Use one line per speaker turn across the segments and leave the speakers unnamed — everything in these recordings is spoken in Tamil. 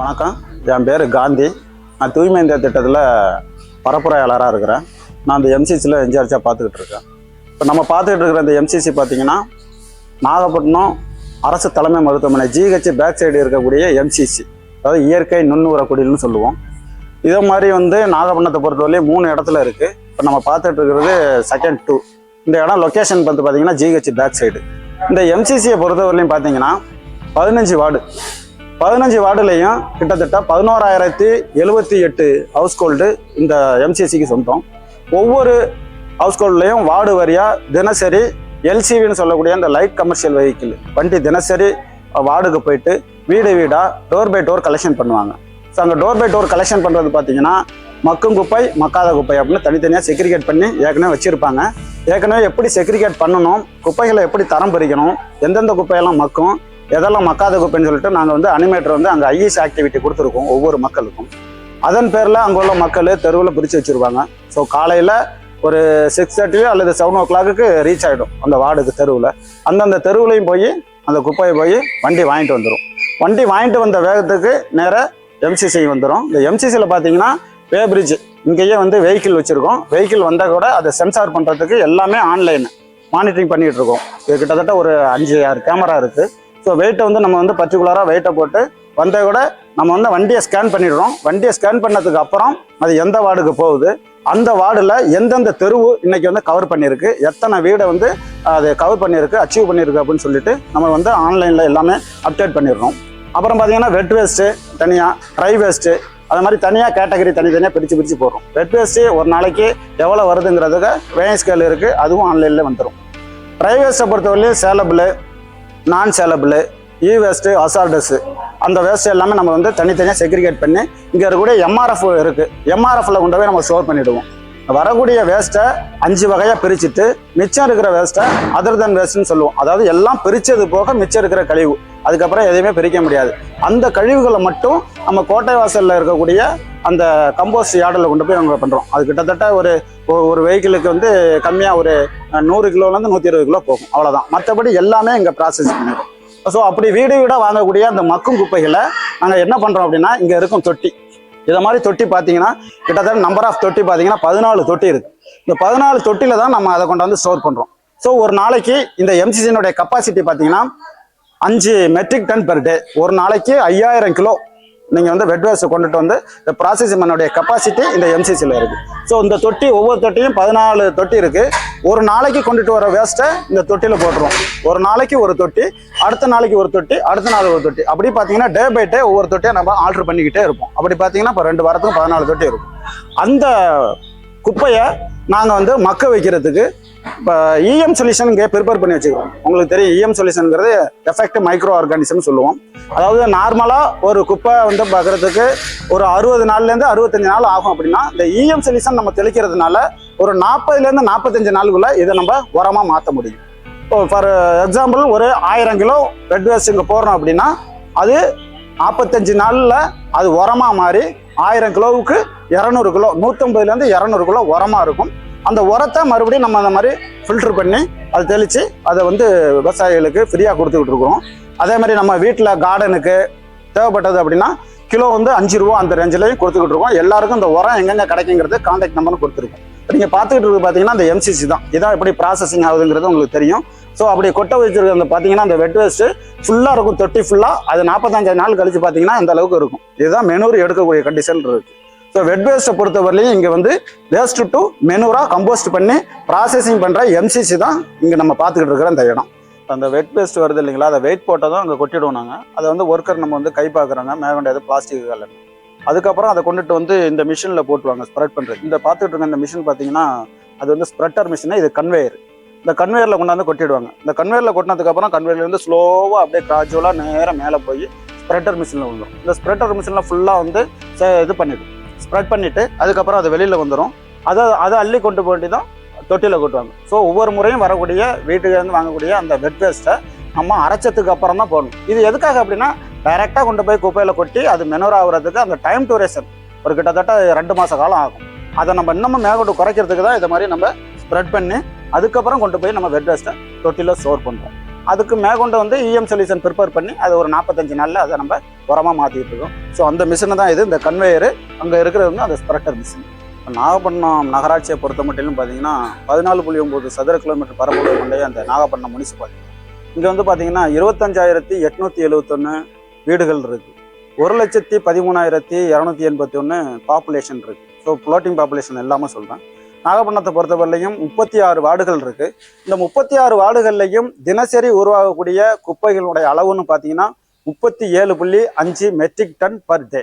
வணக்கம். என் பேர் காந்தி. நான் தூய்மை இந்தியா திட்டத்தில் பரப்புரையாளராக இருக்கிறேன். நான் அந்த எம்சிசியில் இன்சார்ஜாக பார்த்துக்கிட்டு இருக்கேன். இப்போ நம்ம பார்த்துக்கிட்டு இருக்கிற இந்த எம்சிசி பார்த்தீங்கன்னா நாகப்பட்டினம் அரசு தலைமை மருத்துவமனை ஜிஹெச் பேக் சைடு இருக்கக்கூடிய எம்சிசி அதாவது இயற்கை நுண்ணுர குடில்னு சொல்லுவோம். இதே மாதிரி வந்து நாகப்பட்டினத்தை பொறுத்தவரையும் மூணு இடத்துல இருக்குது இப்போ நம்ம பார்த்துட்டு இருக்கிறது செகண்ட் டூ இந்த இடம் லொக்கேஷன் வந்து பார்த்தீங்கன்னா ஜிஹெச் பேக் சைடு. இந்த எம்சிசியை பொறுத்தவரையிலையும் பார்த்தீங்கன்னா பதினஞ்சு வார்டு. பதினஞ்சு வார்டுலையும் கிட்டத்தட்ட பதினோராயிரத்தி எழுபத்தி எட்டு ஹவுஸ் ஹோல்டு இந்த எம்சிசிக்கு சொந்தம். ஒவ்வொரு ஹவுஸ் ஹோல்ட்லையும் வார்டு வரியாக தினசரி எல்சிவின்னு சொல்லக்கூடிய அந்த லைட் கமர்ஷியல் வெஹிக்கிள் வண்டி தினசரி வார்டுக்கு போயிட்டு வீடு வீடாக டோர் பை டோர் கலெக்ஷன் பண்ணுவாங்க. ஸோ அங்கே டோர் பை டோர் கலெக்ஷன் பண்ணுறது பார்த்தீங்கன்னா மக்கும் குப்பை மக்காத குப்பை அப்படின்னு தனித்தனியாக செக்ரிகேட் பண்ணி ஏற்கனவே வச்சுருப்பாங்க. ஏற்கனவே எப்படி செக்ரிகேட் பண்ணணும் குப்பைகளை எப்படி தரம் பிரிக்கணும் எந்தெந்த குப்பையெல்லாம் மக்கும் எதெல்லாம் மக்காத குப்பைன்னு சொல்லிட்டு நாங்கள் வந்து அனிமேட்டர் வந்து அங்கே ஐஎஸ் ஆக்டிவிட்டி கொடுத்துருக்கோம் ஒவ்வொரு மக்களுக்கும். அதன் பேரில் அங்கே உள்ள மக்கள் தெருவில் பிரித்து வச்சுருவாங்க. ஸோ காலையில் ஒரு சிக்ஸ் தேர்ட்டி அல்லது செவன் ஓ கிளாக்கு ரீச் ஆகிடும் அந்த வார்டுக்கு தெருவில். அந்தந்த தெருவுலையும் போய் அந்த குப்பையை போய் வண்டி வாங்கிட்டு வந்துடும் வண்டி வாங்கிட்டு வந்த வேகத்துக்கு நேராக எம்சிசி வந்துடும் இந்த எம்சிசியில் பார்த்தீங்கன்னா வே பிரிட்ஜ் இங்கேயே வந்து வெஹிக்கிள் வச்சுருக்கோம். வெஹிக்கிள் வந்தால் கூட அதை சென்சார் பண்ணுறதுக்கு எல்லாமே ஆன்லைன் மானிட்டரிங் பண்ணிகிட்ருக்கோம் இது கிட்டத்தட்ட ஒரு அஞ்சு ஆறு கேமரா இருக்குது ஸோ வெயிட்டை வந்து நம்ம வந்து பர்டிகுலராக வெயிட்டை போட்டு வந்த கூட நம்ம வந்து வண்டியை ஸ்கேன் பண்ணிடுறோம். வண்டியை ஸ்கேன் பண்ணதுக்கு அப்புறம் அது எந்த வார்டுக்கு போகுது? அந்த வார்டில் எந்தெந்த தெருவு இன்னைக்கு வந்து கவர் பண்ணியிருக்கு? எத்தனை வீடை வந்து அது கவர் பண்ணியிருக்கு அச்சீவ் பண்ணியிருக்கு அப்படின்னு சொல்லிட்டு நம்ம வந்து ஆன்லைனில் எல்லாமே அப்டேட் பண்ணிடுறோம். அப்புறம் பார்த்தீங்கன்னா வெட் வேஸ்ட்டு தனியாக ட்ரை வேஸ்ட்டு அது மாதிரி தனியாக கேட்டகரி தனித்தனியாக பிரித்து பிரித்து போடுறோம். வெட் வேஸ்ட்டு ஒரு நாளைக்கு எவ்வளோ வருதுங்கிறதுக்கு வேன் ஸ்கேல் இருக்குது அதுவும் ஆன்லைனில் வந்துடும் ட்ரை வேஸ்ட்டை பொறுத்தவரையிலும் சேலபிள் நான் சேலபிள் இ வேஸ்ட்டு அசார்டஸு அந்த வேஸ்ட் எல்லாமே நம்ம வந்து தனித்தனியாக செக்ரிகேட் பண்ணி இங்கே இருக்கக்கூடிய எம்ஆர்எஃப் இருக்குது எம்ஆர்எஃப்ல கொண்டு போய் நம்ம ஸ்டோர் பண்ணிவிடுவோம் வரக்கூடிய வேஸ்ட்டை அஞ்சு வகையாக பிரிச்சுட்டு மிச்சம் இருக்கிற வேஸ்ட்டை அதர் தன் வேஸ்ட்னு சொல்லுவோம். அதாவது எல்லாம் பிரித்தது போக மிச்சம் இருக்கிற கழிவு. அதுக்கப்புறம் எதையுமே பிரிக்க முடியாது. அந்த கழிவுகளை மட்டும் நம்ம கோட்டை வாசலில் இருக்கக்கூடிய அந்த கம்போஸ்ட் யார்டில் கொண்டு போய் அவங்க பண்ணுறோம் அது கிட்டத்தட்ட ஒரு ஒரு வெஹிக்கிளுக்கு வந்து கம்மியாக ஒரு நூறு கிலோலேருந்து நூற்றி இருபது கிலோ போகும். அவ்வளோதான் மற்றபடி எல்லாமே இங்கே ப்ராசஸ் பண்ணிடுறோம். ஸோ அப்படி வீடு வீடாக வாங்கக்கூடிய அந்த மக்கும் குப்பைகளை நாங்கள் என்ன பண்ணுறோம் அப்படின்னா இங்கே இருக்கும் தொட்டி. இதை மாதிரி தொட்டி பார்த்தீங்கன்னா கிட்டத்தட்ட நம்பர் ஆஃப் தொட்டி பார்த்தீங்கன்னா பதினாலு தொட்டி இருக்கு. இந்த பதினாலு தொட்டியில் தான் நம்ம அதை கொண்டு வந்து ஸ்டோர் பண்ணுறோம் ஸோ ஒரு நாளைக்கு இந்த எம்சிசினுடைய கெப்பாசிட்டி பார்த்தீங்கன்னா அஞ்சு மெட்ரிக் டன் பெர் டே ஒரு நாளைக்கு ஐயாயிரம் கிலோ நீங்கள் வந்து வெட் வேஸ்ட் கொண்டுட்டு வந்து இந்த ப்ராசஸிங் பண்ணக்கூடிய கெப்பாசிட்டி இந்த எம்சிசியில் இருக்குது ஸோ இந்த தொட்டி ஒவ்வொரு தொட்டியும் பதினாலு தொட்டி இருக்குது ஒரு நாளைக்கு கொண்டுட்டு வர வேஸ்ட்டை இந்த தொட்டியில் போட்டுருவோம். ஒரு நாளைக்கு ஒரு தொட்டி அடுத்த நாளைக்கு ஒரு தொட்டி அடுத்த நாள் ஒரு தொட்டி. அப்படி பார்த்தீங்கன்னா டே பை டே ஒவ்வொரு தொட்டியாக நம்ம ஆல்ட்ரு பண்ணிக்கிட்டே இருப்போம். அப்படி பார்த்தீங்கன்னா இப்போ ரெண்டு வாரத்துக்கு பதினாலு தொட்டி இருக்கும். அந்த குப்பையை நாங்கள் வந்து மக்க வைக்கிறதுக்கு இப்போ இஎம் சொல்யூஷன் இங்கே ப்ரிப்பேர் பண்ணி வச்சுக்கிறோம். உங்களுக்கு தெரியும் இஎம் சொல்யூஷனுங்கிறது எஃபெக்ட் மைக்ரோ ஆர்கானிசம் சொல்லுவோம். அதாவது நார்மலாக ஒரு குப்பை வந்து பார்க்குறதுக்கு ஒரு அறுபது நாள்லேருந்து அறுபத்தஞ்சு நாள் ஆகும் அப்படின்னா இந்த இஎம் சொல்யூஷன் நம்ம தெளிக்கிறதுனால ஒரு நாற்பதுலேருந்து நாற்பத்தஞ்சு நாளுக்குள்ளே இதை நம்ம உரமாக மாற்ற முடியும். இப்போ ஃபார் எக்ஸாம்பிள் ஒரு ஆயிரம் கிலோ ரெட் வேஸ்ட் இங்கே போடுறோம் அப்படின்னா அது நாற்பத்தஞ்சு நாளில் அது உரமாக மாறி ஆயிரம் கிலோவுக்கு இரநூறு கிலோ நூற்றம்பதுலேருந்து இரநூறு கிலோ உரமாக இருக்கும். அந்த உரத்தை மறுபடியும் நம்ம அந்த மாதிரி ஃபில்டர் பண்ணி அதை தெளித்து அதை வந்து விவசாயிகளுக்கு ஃப்ரீயாக கொடுத்துக்கிட்டு இருக்கிறோம். அதே மாதிரி நம்ம வீட்டில் கார்டனுக்கு தேவைப்பட்டது அப்படின்னா கிலோ வந்து அஞ்சு ரூபா அந்த ரேஞ்சிலையும் கொடுத்துக்கிட்டு இருக்கோம். எல்லாருக்கும் இந்த உரம் எங்கெங்க கிடைக்குங்கிறது கான்டாக்ட் நம்பரும் கொடுத்துருக்கோம். நீங்கள் பார்த்துக்கிட்டு இருக்கு பார்த்தீங்கன்னா அந்த எம்சிசி தான். இதான் எப்படி ப்ராசஸிங் ஆகுதுங்கிறது உங்களுக்கு தெரியும். ஸோ அப்படி கொட்டை வச்சிருக்க அந்த பார்த்தீங்கன்னா அந்த வெட் வேஸ்ட்டு ஃபுல்லாக இருக்கும். தொட்டி ஃபுல்லாக அது நாற்பத்தஞ்சு நாள் கழிச்சு பார்த்தீங்கன்னா அந்த அளவுக்கு இருக்கும். இதுதான் மெனூர் எடுக்கக்கூடிய கண்டிஷன் இருக்குது ஸோ வெட் வேஸ்ட்டை பொறுத்தவரையிலையும் இங்கே வந்து வேஸ்ட் டு மெனூராக கம்போஸ்ட் பண்ணி ப்ராசஸிங் பண்ணுற எம்சிசி தான் இங்கே நம்ம பார்த்துக்கிட்டு இருக்கிற அந்த இடம். அந்த வெட் வேஸ்ட் வருது இல்லைங்களா? அதை வெயிட் போட்டதும் அங்கே கொட்டிடுவோம் நாங்கள் அதை வந்து ஒர்க்கர் நம்ம வந்து கை பார்க்குறாங்க. மேக வேண்டியது பிளாஸ்டிக் கலர். அதுக்கப்புறம் அதை கொண்டுட்டு வந்து இந்த மிஷினில் போட்டுவாங்க ஸ்ப்ரெட் பண்ணுறது இந்த பார்த்துட்டு இருக்க இந்த மிஷின் பார்த்தீங்கன்னா அது வந்து ஸ்ப்ரெட்டர் மிஷினு இது கன்வேயர் இந்த கன்வேயரில் கொண்டாந்து கொட்டிடுவாங்க. இந்த கன்வேயரில் கொட்டினதுக்கப்புறம் கன்வேயர்லேருந்து ஸ்லோவாக அப்படியே கிராஜுவலாக நேராக மேலே போய் ஸ்ப்ரெட்டர் மிஷினில் விழுந்துடும் இந்த ஸ்ப்ரெட்டர் மிஷினில் ஃபுல்லாக வந்து இது பண்ணிவிடும் ஸ்ப்ரெட் பண்ணிவிட்டு அதுக்கப்புறம் அது வெளியில் வந்துடும் அதை அதை அள்ளி கொண்டு போய் தான் தொட்டியில் கொட்டுவாங்க. ஸோ ஒவ்வொரு முறையும் வரக்கூடிய வீட்டுலேருந்து வாங்கக்கூடிய அந்த வெட் வேஸ்ட்டை நம்ம அரைச்சதுக்கு அப்புறம் தான் போடணும். இது எதுக்காக அப்படின்னா டைரெக்டாக கொண்டு போய் குப்பையில் கொட்டி அது மெனூர் ஆகுறதுக்கு அந்த டைம் டூரேஷன் ஒரு கிட்டத்தட்ட ரெண்டு மாத காலம் ஆகும். அதை நம்ம இன்னமும் மேகோட்டு குறைக்கிறதுக்கு தான் இதை மாதிரி நம்ம ஸ்ப்ரெட் பண்ணி அதுக்கப்புறம் கொண்டு போய் நம்ம வெட் வேஸ்ட்டை தொட்டியில் ஸ்டோர் பண்ணுறோம் அதுக்கு மேற்கொண்டு வந்து இஎம் சொல்யூஷன் ப்ரிப்பேர் பண்ணி அது ஒரு நாற்பத்தஞ்சு நாளில் அதை நம்ம உரமாக மாற்றிட்டு இருக்கோம். ஸோ அந்த மிஷினு தான் இது. இந்த கன்வேயரு அங்கே இருக்கிறது வந்து அந்த ஸ்ப்ரெட்டர் மிஷின் இப்போ நாகப்பட்டினம் நகராட்சியை பொறுத்த மட்டும் பார்த்தீங்கன்னா பதினாலு புள்ளி ஒம்பது சதுர கிலோமீட்டர் பரப்பளவு கொண்டே அந்த நாகப்பட்டினம் முனிசிபாலிட்டி இங்கே வந்து பார்த்தீங்கன்னா இருபத்தஞ்சாயிரத்தி எட்நூற்றி எழுபத்தொன்று வீடுகள் இருக்குது ஒரு லட்சத்தி பதிமூணாயிரத்தி இரநூத்தி எண்பத்தி ஒன்று பாப்புலேஷன் இருக்குது ஸோ ஃப்ளோட்டிங் பாப்புலேஷன் எல்லாமே சொல்கிறேன் நாகப்பட்டினத்தை பொறுத்தவரையிலையும் முப்பத்தி ஆறு வார்டுகள் இருக்குது இந்த முப்பத்தி ஆறு வார்டுகள்லையும் தினசரி உருவாகக்கூடிய குப்பைகளுடைய அளவுன்னு பார்த்தீங்கன்னா முப்பத்தி ஏழு புள்ளி அஞ்சு மெட்ரிக் டன் பர் டே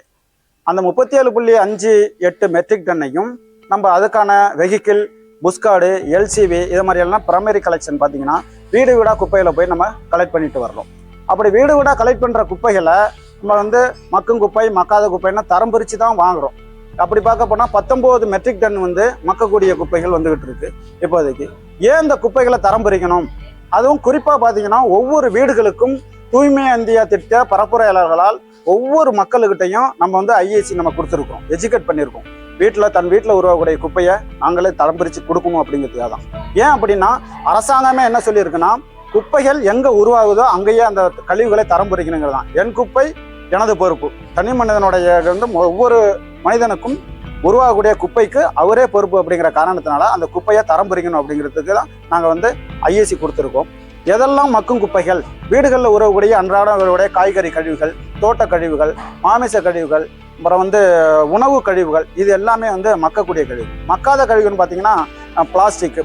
அந்த முப்பத்தி ஏழு புள்ளி அஞ்சு எட்டு மெட்ரிக் டன்னையும் நம்ம அதுக்கான வெஹிக்கிள் புஸ்கார்டு எல்சிவி இது மாதிரி எல்லாம் கலெக்ஷன் பார்த்தீங்கன்னா வீடு வீடாக குப்பையில் போய் நம்ம கலெக்ட் பண்ணிட்டு வர்றோம். அப்படி வீடு வீடாக கலெக்ட் பண்ணுற குப்பைகளை நம்ம வந்து மக்கும் குப்பை மக்காத குப்பைன்னா தரம் பிரித்து தான் வாங்குறோம். அப்படி பார்க்க போனால் பத்தொம்போது மெட்ரிக் டன் வந்து மக்கக்கூடிய குப்பைகள் வந்துகிட்டு இருக்கு இப்போதைக்கு. ஏன் இந்த குப்பைகளை தரம் பிரிக்கணும்? அதுவும் குறிப்பாக பார்த்தீங்கன்னா ஒவ்வொரு வீடுகளுக்கும் தூய்மை இந்தியா திட்ட பரப்புரையாளர்களால் ஒவ்வொரு மக்களுக்கிட்டையும் நம்ம வந்து ஐஏசி நம்ம கொடுத்துருக்கோம். எஜுகேட் பண்ணியிருக்கோம். வீட்டில் தன் வீட்டில் உருவாகக்கூடிய குப்பையை நாங்களே தரம் பிரித்து கொடுக்கணும் அப்படிங்கிறதுக்காக தான். ஏன் அப்படின்னா அரசாங்கமே என்ன சொல்லியிருக்குன்னா குப்பைகள் எங்கே உருவாகுதோ அங்கேயே அந்த கழிவுகளை தரம் பிரிக்கணுங்கிறது தான். என் குப்பை எனது பொறுப்பு. தனி மனிதனுடைய வந்து ஒவ்வொரு மனிதனுக்கும் உருவாகக்கூடிய குப்பைக்கு அவரே பொறுப்பு அப்படிங்கிற காரணத்தினால அந்த குப்பையை தரம் பிரிக்கணும் அப்படிங்கிறதுக்கு தான் நாங்கள் வந்து ஐஏசி கொடுத்துருக்கோம். எதெல்லாம் மக்கும் குப்பைகள்? வீடுகளில் உறவுடைய அன்றாடங்களுடைய காய்கறி கழிவுகள் தோட்ட கழிவுகள் மாமிச கழிவுகள் அப்புறம் வந்து உணவு கழிவுகள் இது எல்லாமே வந்து மக்கக்கூடிய கழிவு. மக்காத கழிவுன்னு பார்த்தீங்கன்னா பிளாஸ்டிக்கு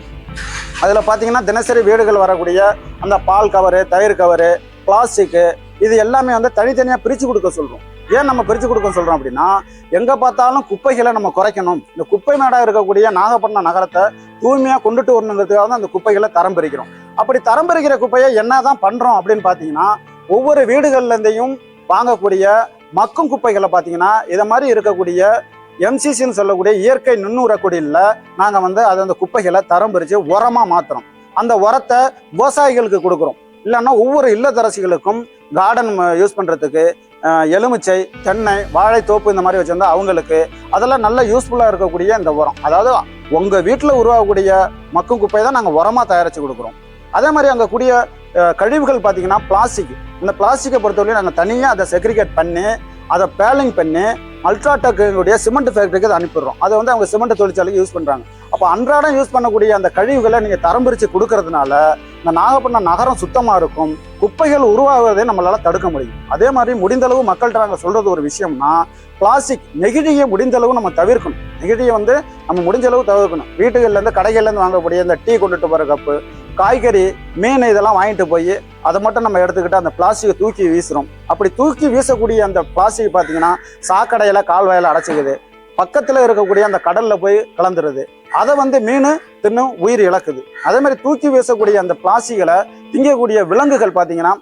அதில் பார்த்தீங்கன்னா தினசரி வீடுகள் வரக்கூடிய அந்த பால் கவரு தயிர் கவரு பிளாஸ்டிக்கு இது எல்லாமே வந்து தனித்தனியாக பிரித்து கொடுக்க சொல்கிறோம் ஏன் நம்ம பிரித்து கொடுக்க சொல்கிறோம் அப்படின்னா எங்கே பார்த்தாலும் குப்பைகளை நம்ம குறைக்கணும். இந்த குப்பை மேடாக இருக்கக்கூடிய நாகப்பட்டினம் நகரத்தை தூய்மையாக கொண்டுட்டு வரணுங்கிறதுக்காக தான் அந்த குப்பைகளை தரம் பிரிக்கிறோம். அப்படி தரம் பிரிக்கிற குப்பையை என்ன தான் பண்ணுறோம் அப்படின்னு பார்த்தீங்கன்னா ஒவ்வொரு வீடுகள்லேருந்தையும் வாங்கக்கூடிய மக்கும் குப்பைகளை பார்த்தீங்கன்னா இதை மாதிரி இருக்கக்கூடிய எம்சிசின்னு சொல்லக்கூடிய இயற்கை நுண்ணுரக்குடியில் நாங்கள் வந்து அது அந்த குப்பைகளை தரம் பிரித்து உரமாக மாற்றுறோம் அந்த உரத்தை விவசாயிகளுக்கு கொடுக்குறோம். இல்லைன்னா ஒவ்வொரு இல்லத்தரசிகளுக்கும் கார்டன் யூஸ் பண்ணுறதுக்கு எலுமிச்சை தென்னை வாழைத்தோப்பு இந்த மாதிரி வச்சுருந்தா அவங்களுக்கு அதெல்லாம் நல்ல யூஸ்ஃபுல்லாக இருக்கக்கூடிய இந்த உரம். அதாவது உங்கள் வீட்டில் உருவாகக்கூடிய மக்கும் குப்பையை தான் நாங்கள் உரமாக தயாரித்து கொடுக்குறோம். அதே மாதிரி அங்கே கூடிய கழிவுகள் பார்த்தீங்கன்னா பிளாஸ்டிக் இந்த பிளாஸ்டிக்கை பொறுத்தவரையும் நாங்கள் தனியாக அதை செக்ரிகேட் பண்ணி அதை பேலிங் பண்ணி அல்ட்ராடெக்குடைய சிமெண்ட் ஃபேக்டரிக்கு அதை அனுப்பிடுறோம். அதை வந்து அவங்க சிமெண்ட் தொழிற்சாலைக்கு யூஸ் பண்ணுறாங்க அப்போ அன்றாடம் யூஸ் பண்ணக்கூடிய அந்த கழிவுகளை நீங்கள் தரம் பிரித்து கொடுக்கறதுனால இந்த நாகப்பட்டினம் நகரம் சுத்தமாக இருக்கும். குப்பைகள் உருவாகுவதை நம்மளால் தடுக்க முடியும். அதே மாதிரி முடிந்தளவு மக்கள்கிட்ட நாங்கள் சொல்கிறது ஒரு விஷயம்னா பிளாஸ்டிக் நெகிழியை முடிந்தளவு நம்ம தவிர்க்கணும். நெகிழியை வந்து நம்ம முடிஞ்சளவு தவிர்க்கணும். வீட்டுகள்லேருந்து கடைகள்லேருந்து வாங்கக்கூடிய இந்த டீ கொண்டுட்டு போகிற கப்பு காய்கறி மீன் இதெல்லாம் வாங்கிட்டு போய் அதை மட்டும் நம்ம எடுத்துக்கிட்டு அந்த பிளாஸ்டிக்கை தூக்கி வீசுகிறோம் அப்படி தூக்கி வீசக்கூடிய அந்த பிளாஸ்டிக் பார்த்தீங்கன்னா சாக்கடையில் கால்வாயில் அடைச்சிக்குது. பக்கத்தில் இருக்கக்கூடிய அந்த கடலில் போய் கலந்துருது. அதை வந்து மீன் தின்னு உயிர் இழக்குது. அதே மாதிரி தூக்கி வீசக்கூடிய அந்த பிளாஸ்டிக்களை திங்கக்கூடிய விலங்குகள் பார்த்தீங்கன்னா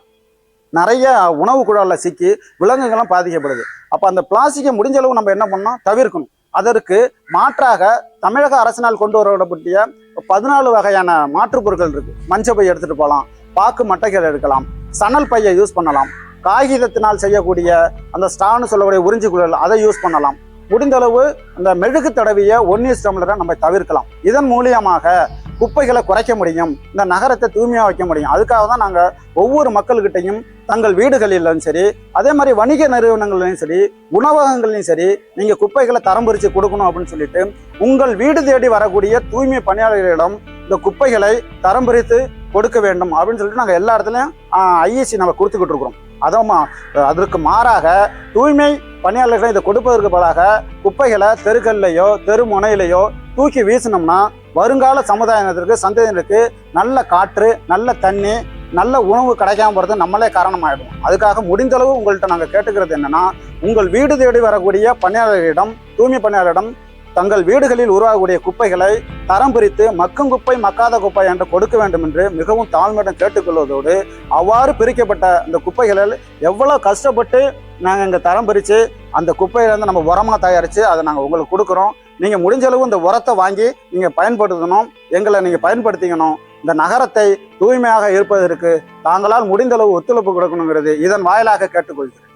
நிறைய உணவு குழாயில் சிக்கி விலங்குகளும் பாதிக்கப்படுது. அப்போ அந்த பிளாஸ்டிக்கை முடிஞ்ச அளவு நம்ம என்ன பண்ணோம் தவிர்க்கணும். அதற்கு மாற்றாக தமிழக அரசினால் கொண்டு வரப்பட்டிய பதினாலு வகையான மாற்றுப் பொருட்கள் இருக்கு. மஞ்சள் பை எடுத்துட்டு போகலாம் பாக்கு மட்டைகள் எடுக்கலாம் சணல் பையை யூஸ் பண்ணலாம் காகிதத்தினால் செய்யக்கூடிய அந்த ஸ்டான்னு சொல்லக்கூடிய உறிஞ்சி குழல் அதை யூஸ் பண்ணலாம். முடிந்த அளவு அந்த மெழுகு தடவிய ஒன்னிஸ் டம்ளரை நம்ம தவிர்க்கலாம். இதன் மூலியமாக குப்பைகளை குறைக்க முடியும் இந்த நகரத்தை தூய்மையாக வைக்க முடியும். அதுக்காக தான் நாங்கள் ஒவ்வொரு மக்கள்கிட்டையும் தங்கள் வீடுகளிலும் சரி அதே மாதிரி வணிக நிறுவனங்கள்லையும் சரி உணவகங்கள்லையும் சரி நீங்கள் குப்பைகளை தரம் பிரித்து கொடுக்கணும் அப்படின்னு சொல்லிட்டு உங்கள் வீடு தேடி வரக்கூடிய தூய்மை பணியாளர்களிடம் இந்த குப்பைகளை தரம் பிரித்து கொடுக்க வேண்டும் அப்படின்னு சொல்லிட்டு நாங்கள் எல்லா இடத்துலையும் ஐஎஸ்சி நம்ம கொடுத்துக்கிட்டு இருக்கிறோம். அதமா அதற்கு மாறாக தூய்மை பணியாளர்கள் இதை கொடுப்பதற்கு பதிலாக குப்பைகளை தெருக்கல்லையோ தெரு முனையிலையோ தூக்கி வீசினோம்னா வருங்கால சமுதாயத்திற்கு சந்ததியினருக்கு நல்ல காற்று நல்ல தண்ணி நல்ல உணவு கிடைக்காம போகிறது நம்மளே காரணமாயிடும் அதுக்காக முடிந்தளவு உங்கள்கிட்ட நாங்கள் கேட்டுக்கிறது என்னன்னா உங்கள் வீடு தேடி வரக்கூடிய பணியாளர்களிடம் தூய்மை பணியாளரிடம் தங்கள் வீடுகளில் உருவாகக்கூடிய குப்பைகளை தரம் பிரித்து மக்கும் குப்பை மக்காத குப்பை என்று கொடுக்க வேண்டும் என்று மிகவும் தாழ்மையுடன் கேட்டுக்கொள்வதோடு அவ்வாறு பிரிக்கப்பட்ட இந்த குப்பைகளில் எவ்வளோ கஷ்டப்பட்டு நாங்கள் இங்கே தரம் பிரித்து அந்த குப்பையிலேருந்து நம்ம உரமாக தயாரித்து அதை நாங்கள் உங்களுக்கு கொடுக்குறோம். நீங்கள் முடிஞ்ச அளவு இந்த உரத்தை வாங்கி நீங்கள் பயன்படுத்தணும் எங்களை நீங்கள் பயன்படுத்திக்கணும். இந்த நகரத்தை தூய்மையாக இருப்பதற்கு தாங்களால் முடிந்தளவு ஒத்துழைப்பு கொடுக்கணுங்கிறது இதன் வாயிலாக கேட்டுக்கொள்கிறேன்.